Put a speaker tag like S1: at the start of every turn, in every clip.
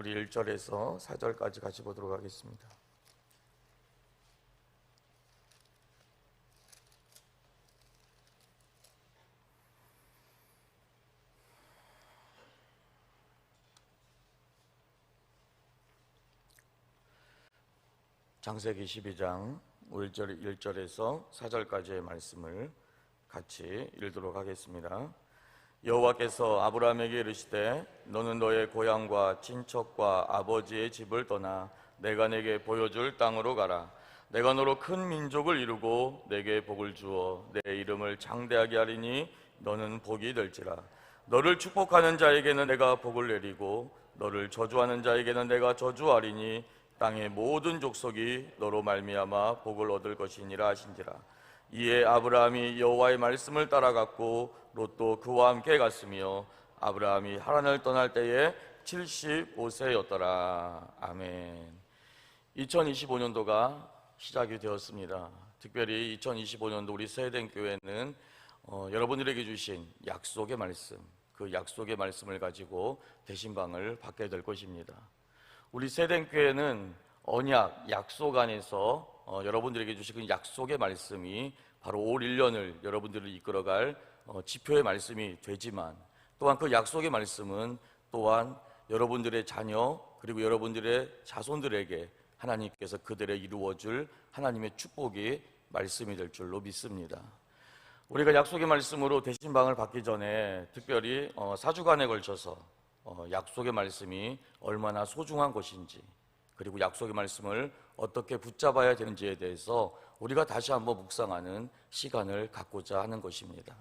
S1: 우리 1절에서 4절까지 같이 보도록 하겠습니다. 장세기 12장 1절, 1절에서 4절까지의 말씀을 같이 읽도록 하겠습니다. 여호와께서 아브라함에게 이르시되 너는 너의 고향과 친척과 아버지의 집을 떠나 내가 내게 보여줄 땅으로 가라. 내가 너로 큰 민족을 이루고 내게 복을 주어 내 이름을 장대하게 하리니 너는 복이 될지라. 너를 축복하는 자에게는 내가 복을 내리고 너를 저주하는 자에게는 내가 저주하리니 땅의 모든 족속이 너로 말미암아 복을 얻을 것이니라 하신지라. 이에 아브라함이 여호와의 말씀을 따라갔고 롯도 그와 함께 갔으며 아브라함이 하란을 떠날 때에 75세였더라. 아멘. 2025년도가 시작이 되었습니다. 특별히 2025년도 우리 세된 교회는 어, 여러분들에게 주신 약속의 말씀, 그 약속의 말씀을 가지고 대신방을 받게 될 것입니다. 우리 세된 교회는 언약, 약속 안에서 어, 여러분들에게 주신 그 약속의 말씀이 바로 올 1년을 여러분들을 이끌어갈 어, 지표의 말씀이 되지만 또한 그 약속의 말씀은 또한 여러분들의 자녀 그리고 여러분들의 자손들에게 하나님께서 그들의 이루어줄 하나님의 축복이 말씀이 될 줄로 믿습니다. 우리가 약속의 말씀으로 대신방을 받기 전에 특별히 어, 사주간에 걸쳐서 어, 약속의 말씀이 얼마나 소중한 것인지 그리고 약속의 말씀을 어떻게 붙잡아야 되는지에 대해서 우리가 다시 한번 묵상하는 시간을 갖고자 하는 것입니다.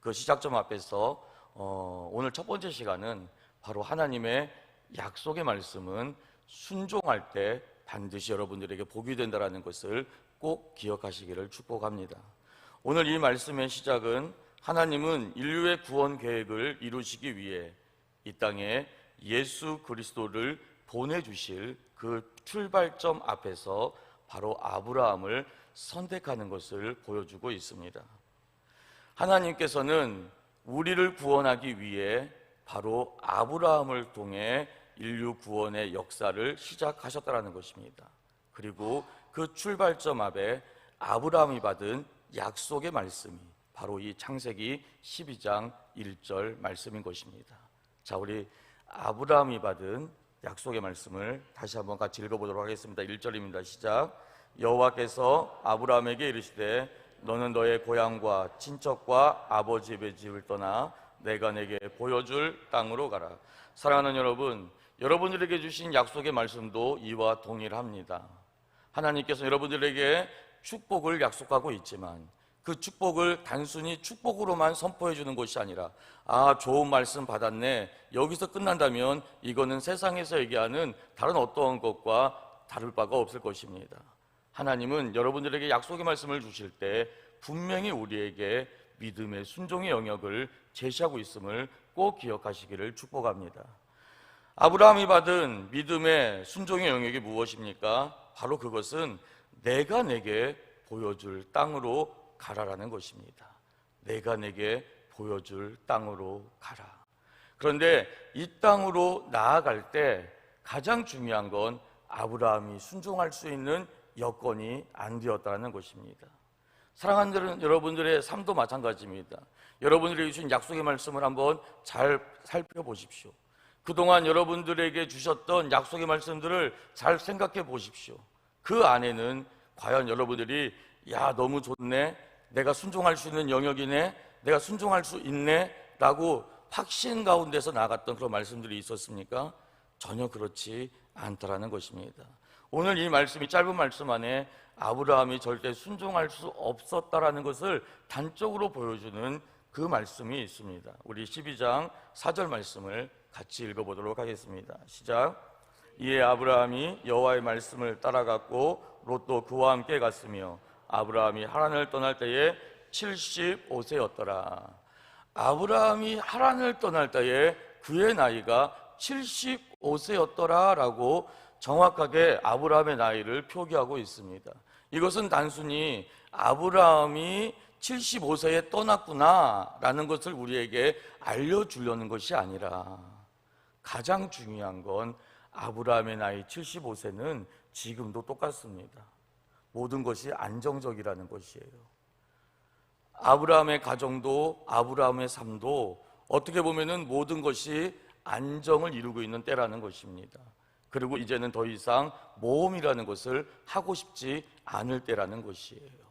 S1: 그 시작점 앞에서 어, 오늘 첫 번째 시간은 바로 하나님의 약속의 말씀은 순종할 때 반드시 여러분들에게 복이 된다라는 것을 꼭 기억하시기를 축복합니다. 오늘 이 말씀의 시작은 하나님은 인류의 구원 계획을 이루시기 위해 이 땅에 예수 그리스도를 보내주실 그 출발점 앞에서 바로 아브라함을 선택하는 것을 보여주고 있습니다. 하나님께서는 우리를 구원하기 위해 바로 아브라함을 통해 인류 구원의 역사를 시작하셨다는 것입니다. 그리고 그 출발점 앞에 아브라함이 받은 약속의 말씀이 바로 이 창세기 12장 1절 말씀인 것입니다. 자, 우리 아브라함이 받은 약속의 말씀을 다시 한번 같이 읽어보도록 하겠습니다. 1절입니다. 시작. 여호와께서 아브라함에게 이르시되 너는 너의 고향과 친척과 아버지의 집을 떠나 내가 내게 보여줄 땅으로 가라. 사랑하는 여러분, 여러분들에게 주신 약속의 말씀도 이와 동일합니다. 하나님께서 여러분들에게 축복을 약속하고 있지만 그 축복을 단순히 축복으로만 선포해 주는 것이 아니라 아 좋은 말씀 받았네 여기서 끝난다면 이거는 세상에서 얘기하는 다른 어떠한 것과 다를 바가 없을 것입니다. 하나님은 여러분들에게 약속의 말씀을 주실 때 분명히 우리에게 믿음의 순종의 영역을 제시하고 있음을 꼭 기억하시기를 축복합니다. 아브라함이 받은 믿음의 순종의 영역이 무엇입니까? 바로 그것은 내가 내게 보여줄 땅으로 가라라는 것입니다. 내가 내게 보여줄 땅으로 가라. 그런데 이 땅으로 나아갈 때 가장 중요한 건 아브라함이 순종할 수 있는 여건이 안 되었다는 것입니다. 사랑하는 여러분들의 삶도 마찬가지입니다. 여러분들이 주신 약속의 말씀을 한번 잘 살펴보십시오. 그동안 여러분들에게 주셨던 약속의 말씀들을 잘 생각해 보십시오. 그 안에는 과연 여러분들이 야, 너무 좋네. 내가 순종할 수 있는 영역이네. 내가 순종할 수 있네. 라고 확신 가운데서 나갔던 그런 말씀들이 있었습니까? 전혀 그렇지 않다라는 것입니다. 오늘 이 말씀이 짧은 말씀 안에 아브라함이 절대 순종할 수 없었다라는 것을 단적으로 보여주는 그 말씀이 있습니다. 우리 12장 4절 말씀을 같이 읽어보도록 하겠습니다. 시작. 이에 아브라함이 여호와의 말씀을 따라갔고 롯도 그와 함께 갔으며 아브라함이 하란을 떠날 때에 75세였더라. 아브라함이 하란을 떠날 때에 그의 나이가 75세였더라 라고 정확하게 아브라함의 나이를 표기하고 있습니다. 이것은 단순히 아브라함이 75세에 떠났구나 라는 것을 우리에게 알려주려는 것이 아니라 가장 중요한 건 아브라함의 나이 75세는 지금도 똑같습니다. 모든 것이 안정적이라는 것이에요. 아브라함의 가정도 아브라함의 삶도 어떻게 보면은 모든 것이 안정을 이루고 있는 때라는 것입니다. 그리고 이제는 더 이상 모험이라는 것을 하고 싶지 않을 때라는 것이에요.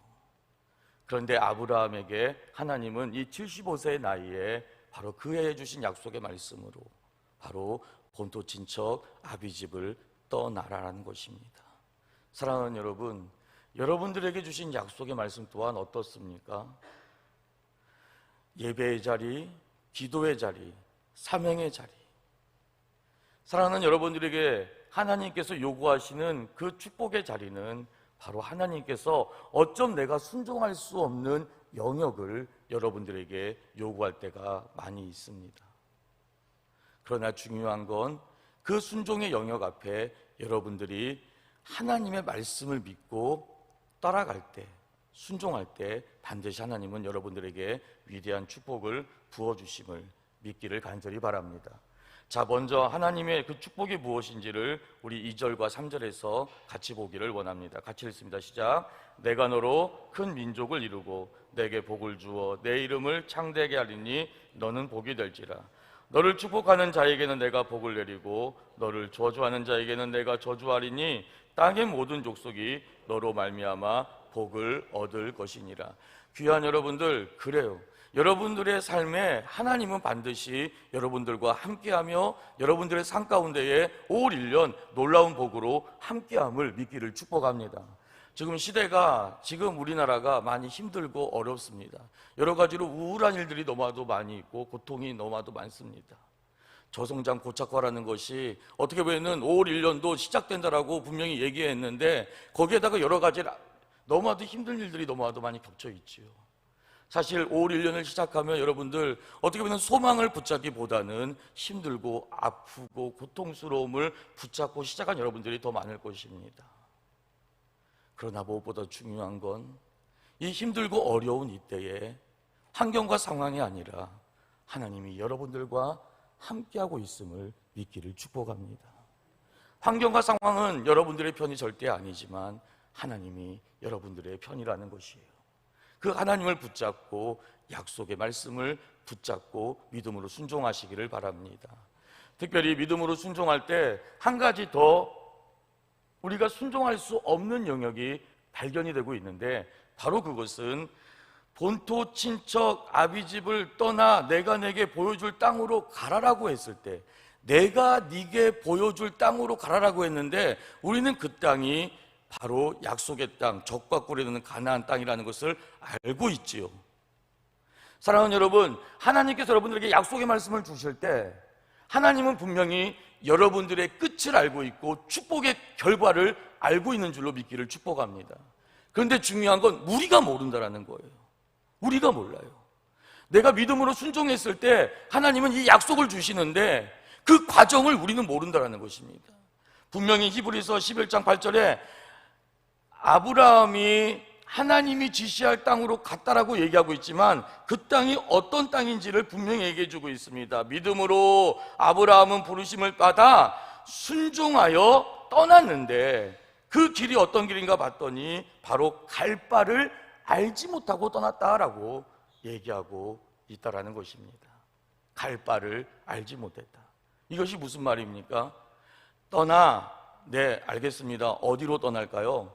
S1: 그런데 아브라함에게 하나님은 이 75세의 나이에 바로 그해 주신 약속의 말씀으로 바로 본토 친척 아비집을 떠나라라는 것입니다. 사랑하는 여러분, 여러분들에게 주신 약속의 말씀 또한 어떻습니까? 예배의 자리, 기도의 자리, 사명의 자리. 사랑하는 여러분들에게 하나님께서 요구하시는 그 축복의 자리는 바로 하나님께서 어쩜 내가 순종할 수 없는 영역을 여러분들에게 요구할 때가 많이 있습니다. 그러나 중요한 건 그 순종의 영역 앞에 여러분들이 하나님의 말씀을 믿고 따라갈 때, 순종할 때 반드시 하나님은 여러분들에게 위대한 축복을 부어주심을 믿기를 간절히 바랍니다. 자, 먼저 하나님의 그 축복이 무엇인지를 우리 2절과 3절에서 같이 보기를 원합니다. 같이 읽습니다. 시작. 내가 너로 큰 민족을 이루고 내게 복을 주어 내 이름을 창대하게 하리니 너는 복이 될지라. 너를 축복하는 자에게는 내가 복을 내리고 너를 저주하는 자에게는 내가 저주하리니 땅의 모든 족속이 너로 말미암아 복을 얻을 것이니라. 귀한 여러분들 그래요. 여러분들의 삶에 하나님은 반드시 여러분들과 함께하며 여러분들의 삶 가운데에 올 1년 놀라운 복으로 함께함을 믿기를 축복합니다. 지금 시대가 지금 우리나라가 많이 힘들고 어렵습니다. 여러 가지로 우울한 일들이 너무나도 많이 있고 고통이 너무나도 많습니다. 저성장 고착화라는 것이 어떻게 보면 5월 1년도 시작된다라고 분명히 얘기했는데 거기에다가 여러 가지 너무나도 힘든 일들이 너무나도 많이 겹쳐 있지요. 사실 5월 1년을 시작하면 여러분들 어떻게 보면 소망을 붙잡기보다는 힘들고 아프고 고통스러움을 붙잡고 시작한 여러분들이 더 많을 것입니다. 그러나 무엇보다 중요한 건 이 힘들고 어려운 이때에 환경과 상황이 아니라 하나님이 여러분들과 함께하고 있음을 믿기를 축복합니다. 환경과 상황은 여러분들의 편이 절대 아니지만 하나님이 여러분들의 편이라는 것이에요. 그 하나님을 붙잡고 약속의 말씀을 붙잡고 믿음으로 순종하시기를 바랍니다. 특별히 믿음으로 순종할 때 한 가지 더 우리가 순종할 수 없는 영역이 발견이 되고 있는데 바로 그것은 본토 친척 아비 집을 떠나 내가 내게 보여줄 땅으로 가라라고 했을 때 내가 네게 보여줄 땅으로 가라라고 했는데 우리는 그 땅이 바로 약속의 땅, 적과 꿀이 드는 가나안 땅이라는 것을 알고 있지요. 사랑하는 여러분, 하나님께서 여러분들에게 약속의 말씀을 주실 때 하나님은 분명히 여러분들의 끝을 알고 있고 축복의 결과를 알고 있는 줄로 믿기를 축복합니다. 그런데 중요한 건 우리가 모른다라는 거예요. 우리가 몰라요. 내가 믿음으로 순종했을 때 하나님은 이 약속을 주시는데 그 과정을 우리는 모른다라는 것입니다. 분명히 히브리서 11장 8절에 아브라함이 하나님이 지시할 땅으로 갔다라고 얘기하고 있지만 그 땅이 어떤 땅인지를 분명히 얘기해 주고 있습니다. 믿음으로 아브라함은 부르심을 받아 순종하여 떠났는데 그 길이 어떤 길인가 봤더니 바로 갈 바를 알지 못하고 떠났다라고 얘기하고 있다라는 것입니다. 갈 바를 알지 못했다. 이것이 무슨 말입니까? 떠나. 네, 알겠습니다. 어디로 떠날까요?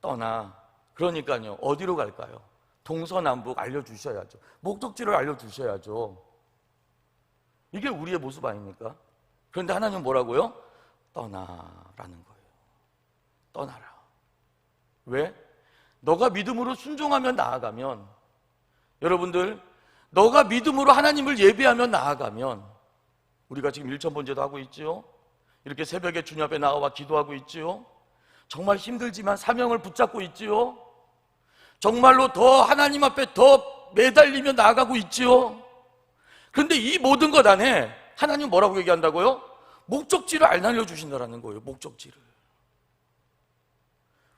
S1: 떠나. 그러니까요. 어디로 갈까요? 동서남북 알려주셔야죠. 목적지를 알려주셔야죠. 이게 우리의 모습 아닙니까? 그런데 하나님 뭐라고요? 떠나라는 거예요. 떠나라. 왜? 너가 믿음으로 순종하며 나아가면 여러분들 너가 믿음으로 하나님을 예배하며 나아가면 우리가 지금 일천 번제도 하고 있지요. 이렇게 새벽에 주님 앞에 나와 기도하고 있지요. 정말 힘들지만 사명을 붙잡고 있지요. 정말로 더 하나님 앞에 더 매달리며 나아가고 있지요. 그런데 이 모든 것 안에 하나님 뭐라고 얘기한다고요? 목적지를 안 알려주신다는 거예요. 목적지를.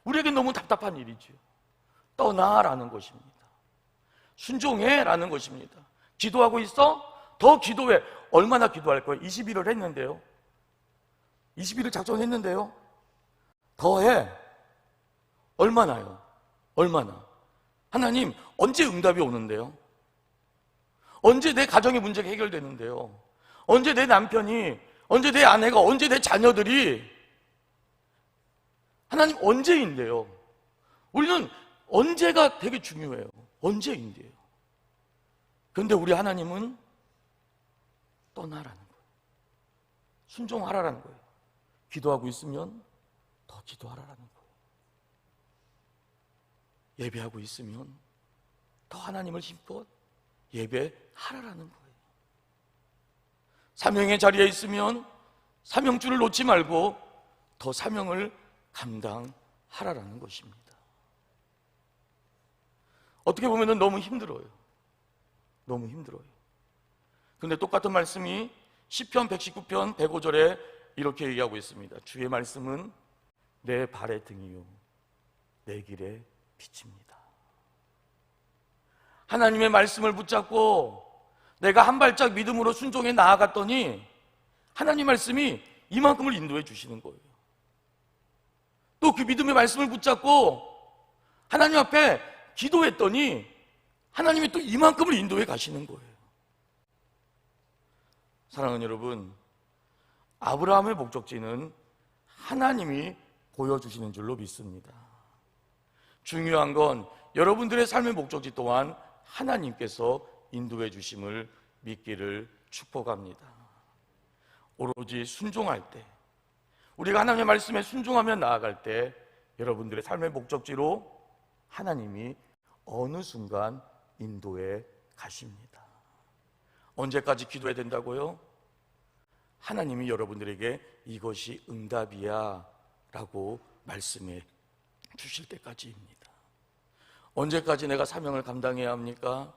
S1: 우리에게 너무 답답한 일이지요. 떠나라는 것입니다. 순종해라는 것입니다. 기도하고 있어? 더 기도해. 얼마나 기도할 거예요? 21을 했는데요. 20일을 작정했는데요. 더해. 얼마나요? 얼마나? 하나님, 언제 응답이 오는데요? 언제 내 가정의 문제가 해결되는데요? 언제 내 남편이, 언제 내 아내가, 언제 내 자녀들이 하나님 언제인데요? 우리는 언제가 되게 중요해요. 언제인데요. 그런데 우리 하나님은 떠나라는 거예요. 순종하라라는 거예요. 기도하고 있으면 더 기도하라라는 거예요. 예배하고 있으면 더 하나님을 힘껏 예배하라라는 거예요. 사명의 자리에 있으면 사명줄을 놓지 말고 더 사명을 감당하라라는 것입니다. 어떻게 보면 너무 힘들어요. 너무 힘들어요. 근데 똑같은 말씀이 10편 119편 105절에 이렇게 얘기하고 있습니다. 주의 말씀은 내 발의 등이요 내 길의 빛입니다. 하나님의 말씀을 붙잡고 내가 한 발짝 믿음으로 순종해 나아갔더니 하나님 말씀이 이만큼을 인도해 주시는 거예요. 또 그 믿음의 말씀을 붙잡고 하나님 앞에 기도했더니 하나님이 또 이만큼을 인도해 가시는 거예요. 사랑하는 여러분, 아브라함의 목적지는 하나님이 보여주시는 줄로 믿습니다. 중요한 건 여러분들의 삶의 목적지 또한 하나님께서 인도해 주심을 믿기를 축복합니다. 오로지 순종할 때, 우리가 하나님의 말씀에 순종하며 나아갈 때 여러분들의 삶의 목적지로 하나님이 어느 순간 인도해 가십니다. 언제까지 기도해야 된다고요? 하나님이 여러분들에게 이것이 응답이야 라고 말씀해 주실 때까지입니다. 언제까지 내가 사명을 감당해야 합니까?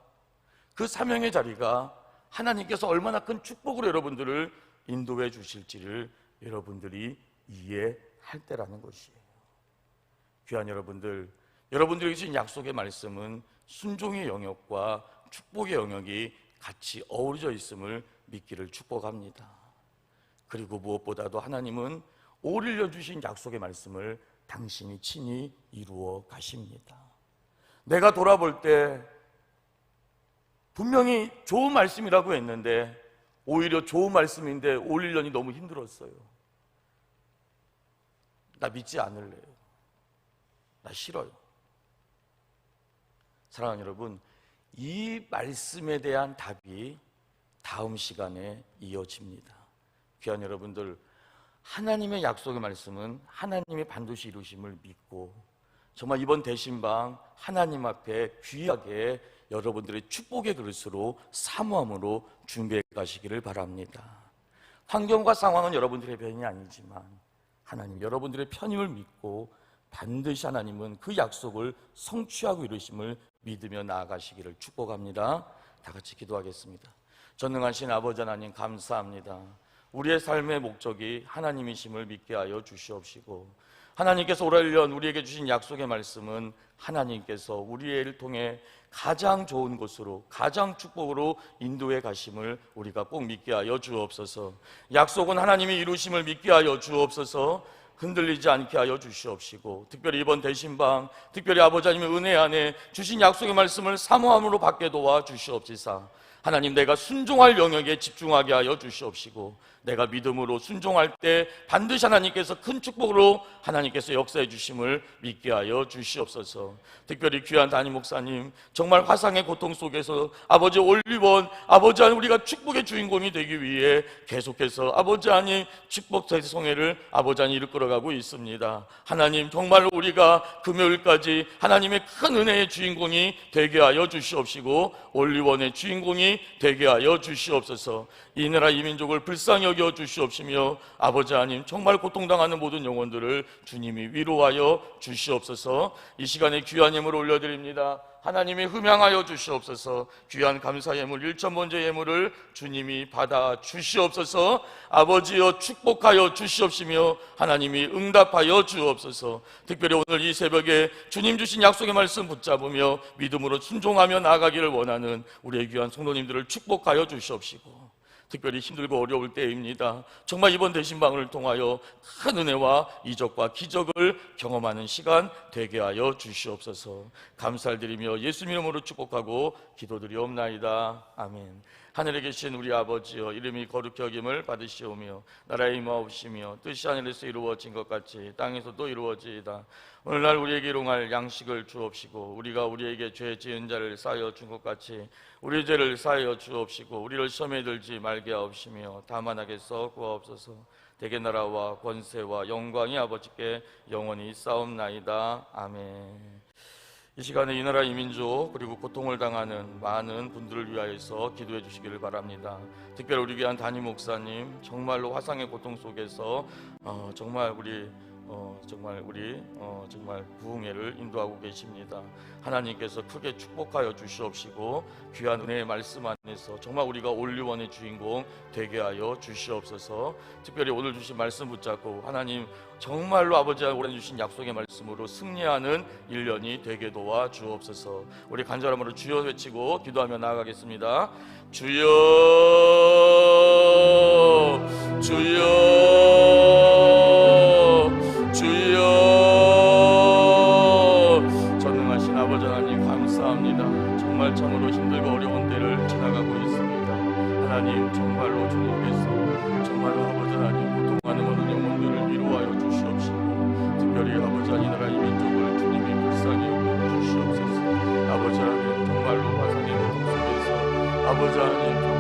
S1: 그 사명의 자리가 하나님께서 얼마나 큰 축복으로 여러분들을 인도해 주실지를 여러분들이 이해할 때라는 것이에요. 귀한 여러분들, 여러분들에게 주신 약속의 말씀은 순종의 영역과 축복의 영역이 같이 어우러져 있음을 믿기를 축복합니다. 그리고 무엇보다도 하나님은 오를려 주신 약속의 말씀을 당신이 친히 이루어 가십니다. 내가 돌아볼 때 분명히 좋은 말씀이라고 했는데 오히려 좋은 말씀인데 올리려니 너무 힘들었어요. 나 믿지 않을래요. 나 싫어요. 사랑하는 여러분, 이 말씀에 대한 답이 다음 시간에 이어집니다. 귀한 여러분들, 하나님의 약속의 말씀은 하나님이 반드시 이루심을 믿고 정말 이번 대신방 하나님 앞에 귀하게 여러분들의 축복의 그릇으로 사모함으로 준비해 가시기를 바랍니다. 환경과 상황은 여러분들의 편이 아니지만 하나님 여러분들의 편임을 믿고 반드시 하나님은 그 약속을 성취하고 이루심을 믿으며 나아가시기를 축복합니다. 다 같이 기도하겠습니다. 전능하신 아버지 하나님 감사합니다. 우리의 삶의 목적이 하나님이심을 믿게 하여 주시옵시고 하나님께서 올 1년 우리에게 주신 약속의 말씀은 하나님께서 우리를 통해 가장 좋은 곳으로 가장 축복으로 인도해 가심을 우리가 꼭 믿게 하여 주옵소서. 약속은 하나님이 이루심을 믿게 하여 주옵소서. 흔들리지 않게 하여 주시옵시고 특별히 이번 대신방 특별히 아버지 하나님의 은혜 안에 주신 약속의 말씀을 사모함으로 받게 도와 주시옵시사 하나님 내가 순종할 영역에 집중하게 하여 주시옵시고 내가 믿음으로 순종할 때 반드시 하나님께서 큰 축복으로 하나님께서 역사해 주심을 믿게 하여 주시옵소서. 특별히 귀한 담임 목사님 정말 화상의 고통 속에서 아버지 올리원 아버지 하나님 우리가 축복의 주인공이 되기 위해 계속해서 아버지 하나님 축복 대성회를 아버지 하나님 이끌어가고 있습니다. 하나님 정말 우리가 금요일까지 하나님의 큰 은혜의 주인공이 되게 하여 주시옵시고 올리원의 주인공이 되게 하여 주시옵소서. 이 나라 이 민족을 불쌍히 여겨 주시옵시며 아버지 하나님 정말 고통당하는 모든 영혼들을 주님이 위로하여 주시옵소서. 이 시간에 귀한 예물 올려드립니다. 하나님이 흠양하여 주시옵소서 귀한 감사 예물 일천 번째 예물을 주님이 받아 주시옵소서 아버지여 축복하여 주시옵시며 하나님이 응답하여 주옵소서 특별히 오늘 이 새벽에 주님 주신 약속의 말씀 붙잡으며 믿음으로 순종하며 나아가기를 원하는 우리의 귀한 성도님들을 축복하여 주시옵시고 특별히 힘들고 어려울 때입니다. 정말 이번 대신방을 통하여 큰 은혜와 이적과 기적을 경험하는 시간 되게 하여 주시옵소서. 감사드리며 예수님 이름으로 축복하고 기도드리옵나이다. 아멘. 하늘에 계신 우리 아버지여 이름이 거룩히 여김을 받으시오며 나라의 임하옵시며 뜻이 하늘에서 이루어진 것 같이 땅에서도 이루어지이다. 오늘날 우리에게 일용할 양식을 주옵시고 우리가 우리에게 죄 지은 자를 사하여 준 것 같이 우리 죄를 사하여 주옵시고 우리를 시험에 들지 말게 하옵시며 다만 하게서 구하옵소서. 대개 나라와 권세와 영광이 아버지께 영원히 싸움나이다. 아멘 이 시간에 이 나라 이민족 그리고 고통을 당하는 많은 분들을 위하여서 기도해 주시기를 바랍니다. 특별히 우리 귀한 담임 목사님 정말로 화상의 고통 속에서 어, 정말 우리 어, 정말 우리 어, 정말 부흥회를 인도하고 계십니다. 하나님께서 크게 축복하여 주시옵시고 귀한 은혜의 말씀 안에서 정말 우리가 올리원의 주인공 되게 하여 주시옵소서. 특별히 오늘 주신 말씀 붙잡고 하나님 정말로 아버지가 오래 주신 약속의 말씀으로 승리하는 일년이 되게 도와 주옵소서. 우리 간절함으로 주여 외치고 기도하며 나아가겠습니다. 주여 주여 하나님 정말로 주님께서 정말로 아버지 하나님 고통하는 모든 영혼들을 위로하여 주시옵시고 특별히 아버지 하나님 나라 이 민족을 주님이 불쌍히 주시옵소서. 아버지 하나님 정말로 화상의 고통 속에서 아버지 하나님